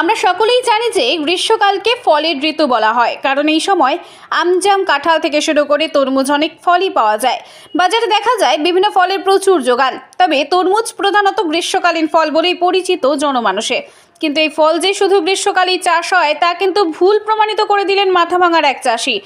আমরা সকলেই জানি যে গ্রীষ্মকালকে ফলের ঋতু বলা হয়, কারণ এই সময় আমজাম কাঁঠাল থেকে শুরু করে তরমুজ অনেক ফলই পাওয়া যায়। বাজারে দেখা যায় বিভিন্ন ফলের প্রচুর যোগান, তবে তরমুজ প্রধানত গ্রীষ্মকালীন ফল বলেই পরিচিত জনমানুষে। কিন্তু এই ফল যে শুধু গ্রীষ্মকালেই চাষ হয়, তা কিন্তু ভুল প্রমাণিত করে দিলেন মাথাভাঙার এক চাষি।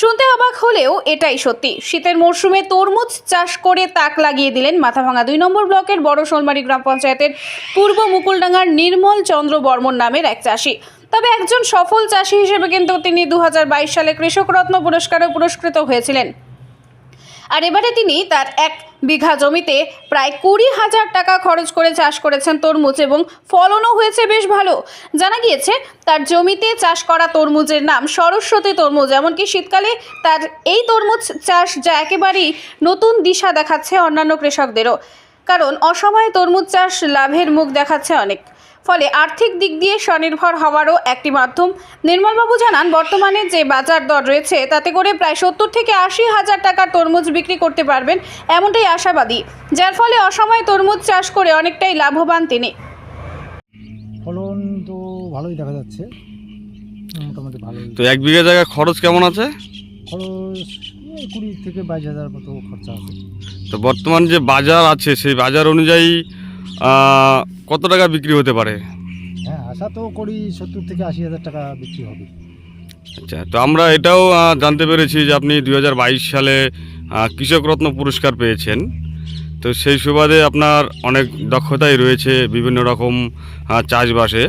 শুনতে অবাক হলেও এটাই সত্যি। শীতের মরশুমে তরমুজ চাষ করে তাক লাগিয়ে দিলেন মাথাভাঙা দুই নম্বর ব্লকের বড় সোলমারি গ্রাম পঞ্চায়েতের পূর্ব মুকুলডাঙ্গার নির্মল চন্দ্র বর্মন নামের এক চাষি। তবে একজন সফল চাষি হিসেবে কিন্তু তিনি দু হাজার বাইশ সালে কৃষক রত্ন পুরস্কারে পুরস্কৃত হয়েছিলেন। আর এবারে তিনি তার এক বিঘা জমিতে প্রায় কুড়ি হাজার টাকা খরচ করে চাষ করেছেন তরমুজ এবং ফলনও হয়েছে বেশ ভালো। জানা গিয়েছে, তার জমিতে চাষ করা তরমুজের নাম সরস্বতী তরমুজ, এমনকি শীতকালে তার এই তরমুজ চাষ যা একেবারেই নতুন দিশা দেখাচ্ছে অন্যান্য কৃষকদেরও। কারণ, অসময়ে তরমুজ চাষ লাভের মুখ দেখাচ্ছে অনেক। ফলে আর্থিক দিক দিয়ে স্বনির্ভর হওয়ারও একটি মাধ্যম। নির্মলবাবু জানান বর্তমানে যে বাজার দর রয়েছে তাতে করে প্রায় সত্তর থেকে আশি হাজার টাকার তরমুজ বিক্রি করতে পারবেন এমনটাই আশাবাদী যার ফলে অসময়ে তরমুজ চাষ করে অনেকটাই লাভবান তিনি। ফলন তো ভালোই দেখা যাচ্ছে। মোটামুটি ভালোই। তো এক বিঘা জায়গায় খরচ কেমন আছে? খরচ কুড়ি থেকে বাইশ হাজার মতো খরচা আছে। তো বর্তমান যে বাজার আছে সেই বাজার অনুযায়ী কত টাকা বিক্রি হতে পারে? হ্যাঁ আশা তো করি সত্তর থেকে আশি হাজার টাকা বিক্রি হবে। আচ্ছা তো আমরা এটাও জানতে পেরেছি যে আপনি দু হাজার বাইশ সালে কৃষক রত্ন পুরস্কার পেয়েছেন। তো সেই সুবাদে আপনার অনেক দক্ষতাই রয়েছে বিভিন্ন রকম চাষবাসে।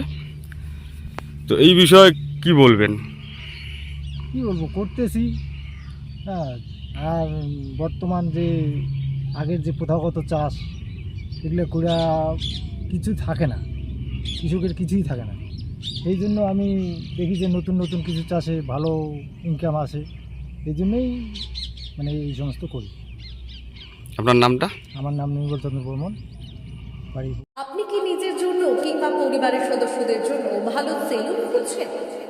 তো এই বিষয়ে কি বলবেন? কী বলব করতেছি। হ্যাঁ আর বর্তমান যে আগের যে প্রথাগত চাষ এগুলো করা কিছু থাকে না। কৃষকের কিছুই থাকে না। এই জন্য আমি দেখি যে নতুন নতুন কিছু চাষে ভালো ইনকাম আসে। এই জন্যই মানে এই সমস্ত করি। আপনার নামটা? আমার নাম নির্মল চন্দ্র বর্মন। বাড়ি আপনি কি নিজের জন্য কিংবা পরিবারের সদস্যদের জন্য ভালো সেলুন খুঁজছেন?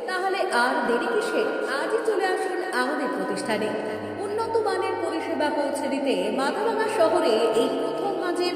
তাহলে আর দেরি কিসে? আজই চলে আসুন আমাদের প্রতিষ্ঠানে। উন্নত মানের পরিষেবা পৌঁছে দিতে মাথাভাঙা শহরে এই প্রথম মাঝের